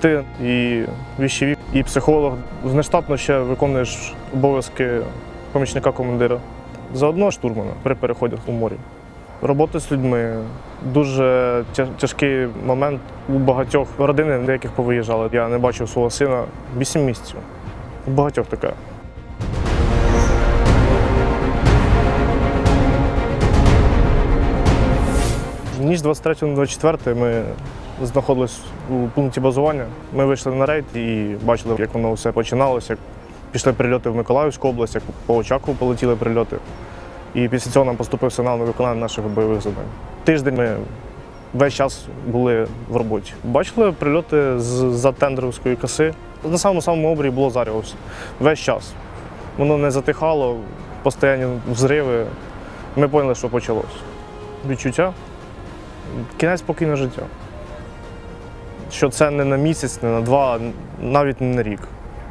ти і віщовік, і психолог. Внештатно ще виконуєш обов'язки помічника командира. Заодно штурмана при переході у морі. Робота з людьми дуже тяжкий момент у багатьох родини, деяких повиїжджали. Я не бачив свого сина 8 місяців. У багатьох таке. Ніч 23 на 24 ми знаходились у пункті базування. Ми вийшли на рейд і бачили, як воно все починалося. Пішли прильоти в Миколаївську область, як по Очакову полетіли прильоти. І після цього нам поступив сигнал на виконання наших бойових завдань. Тиждень ми весь час були в роботі. Бачили прильоти з за тендеровської коси. На самому самому обрії було зарево все. весь час. Воно не затихало, постійні взриви. Ми поняли, що почалось. Відчуття кінець спокійного життя. Що це не на місяць, не на два, навіть не на рік.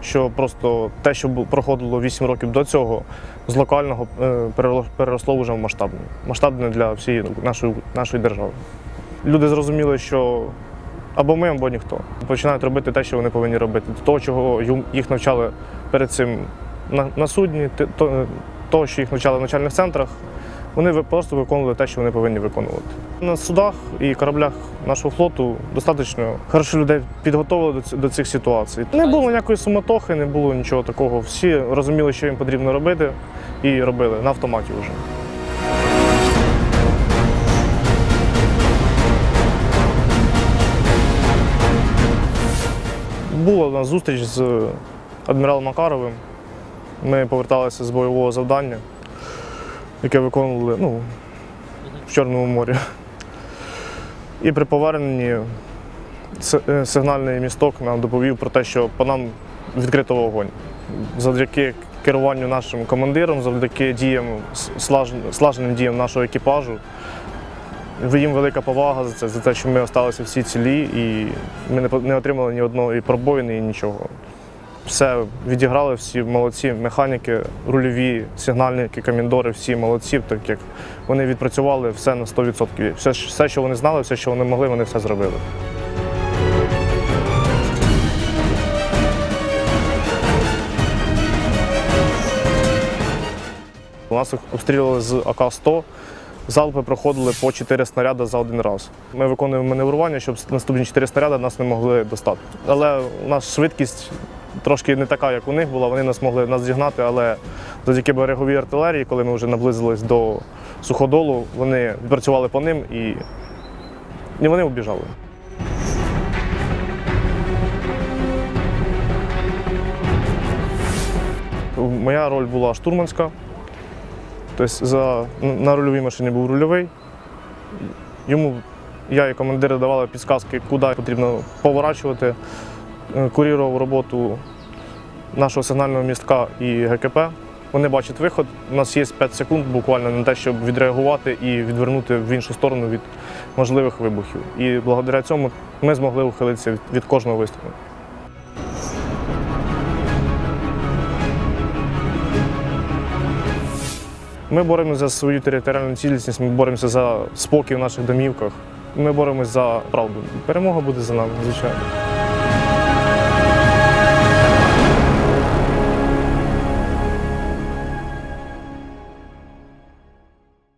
Що просто те, що проходило 8 років до цього, з локального е, переросло вже в масштабне. Масштабне для всієї нашої, нашої держави. Люди зрозуміли, що або ми, або ніхто. Починають робити те, що вони повинні робити. Того, чого їх навчали перед цим на, на судні, того, що їх навчали в навчальних центрах, вони просто виконували те, що вони повинні виконувати. На судах і кораблях нашого флоту достатньо хорошо людей підготовили до цих ситуацій. Не було ніякої суматохи, не було нічого такого. Всі розуміли, що їм потрібно робити, і робили на автоматі вже. Була у нас зустріч з адміралом Макаровим. Ми поверталися з бойового завдання, яке виконували ну, в Чорному морі. І при поверненні е, сигнальний місток нам доповів про те, що по нам відкрито вогонь. Завдяки керуванню нашим командиром, завдяки діям, слаженим діям нашого екіпажу. Їм велика повага за це, за те, що ми залишилися всі цілі і ми не отримали ні пробоїни і нічого. Все відіграли, всі молодці, механіки, рульові, сигнальники, коміндори, всі молодці, так як вони відпрацювали все на 100%. Все, все, що вони знали, все, що вони могли, вони все зробили. У нас обстрілювали з АК-100. Залпи проходили по 4 снаряди за один раз. Ми виконуємо маневрування, щоб наступні 4 снаряди нас не могли достати. Але у нас швидкість трошки не така, як у них була. Вони нас могли нас зігнати, але завдяки береговій артилерії, коли ми вже наблизились до суходолу, вони відпрацювали по ним і, і вони убіжали. Моя роль була штурманська. Тобто за, на рульовій машині був рульовий. Йому я і командири давали підказки, куди потрібно поворачувати. Е, Курірував роботу нашого сигнального містка і ГКП. Вони бачать виход. У нас є 5 секунд буквально на те, щоб відреагувати і відвернути в іншу сторону від можливих вибухів. І благодаря цьому ми змогли ухилитися від- кожного вистрілу. Ми боремося за свою територіальну цілісність, ми боремося за спокій в наших домівках. Ми боремося за правду. Перемога буде за нами, звичайно.